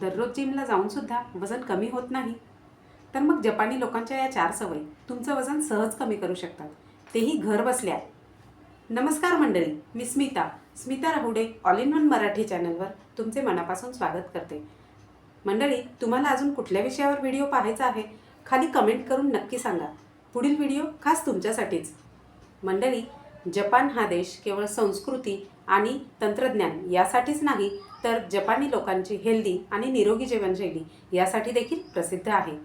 दररोज जिमला जाऊनसुद्धा वजन कमी होत नाही. तर मग जपानी लोकांच्या या चार सवयी तुमचं वजन सहज कमी करू शकतात. तेही घर बसल्या. नमस्कार मंडळी मी Smita. Smita Rahude all in one Marathi चॅनलवर तुमचे मनापासून स्वागत करते. मंडळी तुम्हाला अजून कुठल्या विषयावर व्हिडिओ पाहायचा आहे? खाली कमेंट करून नक्की सांगा. पुढील व्हिडिओ खास तुमच्यासाठीच. मंडळी जपान हा देश केवळ संस्कृती आणि तंत्रज्ञान यासाठीच नाही तर जपानी लोकांची हेल्दी आणि निरोगी जीवनशैली यासाठी देखील प्रसिद्ध आहे.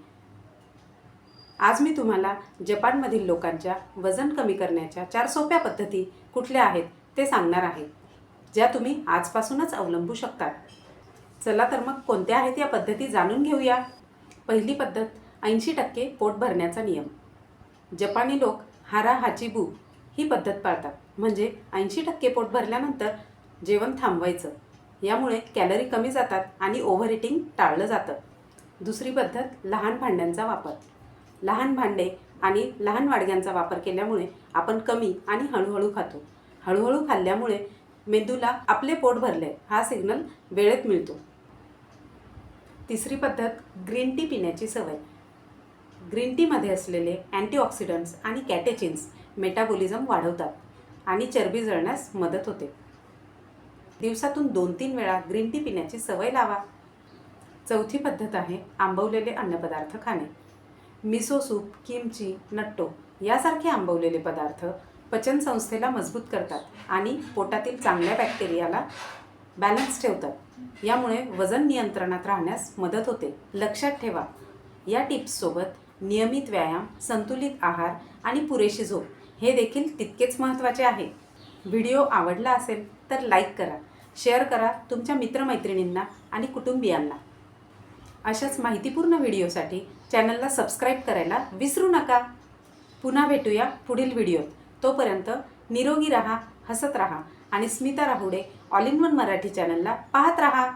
आज मी तुम्हाला जपानमधील लोकांच्या वजन कमी करण्याच्या चार सोप्या पद्धती कुठल्या आहेत ते सांगणार आहे ज्या तुम्ही आजपासूनच अवलंबू शकतात. चला तर मग कोणत्या आहेत या पद्धती जाणून घेऊया. पहिली पद्धत ऐंशी टक्के पोट भरण्याचा नियम. जपानी लोक हारा हाचिबू ही पद्धत पाळतात. म्हणजे ऐंशी टक्के पोट भरल्यानंतर जेवण थांबवायचं. यामुळे कॅलरी कमी जातात आणि ओव्हर इटिंग टाळलं जातं. दुसरी पद्धत लहान भांड्यांचा वापर. लहान भांडे आणि लहान वाडग्यांचा वापर केल्यामुळे आपण कमी आणि हळूहळू खातो. हळूहळू खाल्ल्यामुळे मेंदूला आपले पोट भरले हा सिग्नल वेळेत मिळतो. तिसरी पद्धत ग्रीन टी पिण्याची सवय. ग्रीन टीमध्ये असलेले अँटीऑक्सिडंट्स आणि कॅटेचिन्स मेटाबॉलिझम वाढवतात आणि चरबी जळण्यास मदत होते. दिवसातून दोन तीन वेळा ग्रीन टी पिण्याची सवय लावा. चौथी पद्धत आहे आंबवलेले अन्नपदार्थ खाणे. मिसो सूप किमची नट्टो यासारखे आंबवलेले पदार्थ पचनसंस्थेला मजबूत करतात आणि पोटातील चांगल्या बॅक्टेरियाला बॅलन्स ठेवतात. यामुळे वजन नियंत्रणात राहण्यास मदत होते. लक्षात ठेवा या टिप्ससोबत नियमित व्यायाम संतुलित आहार आणि पुरेशी झोप हे देखील तितकेच महत्त्वाचे आहे. व्हिडिओ आवडला असेल तर लाईक करा शेअर करा तुमच्या मित्रमैत्रिणींना आणि कुटुंबियांना. अशाच माहितीपूर्ण व्हिडिओसाठी चॅनलला सबस्क्राईब करायला विसरू नका. पुन्हा भेटूया पुढील व्हिडिओत. तोपर्यंत निरोगी राहा हसत राहा आणि Smita Rahude all in one Marathi चॅनलला पाहत राहा.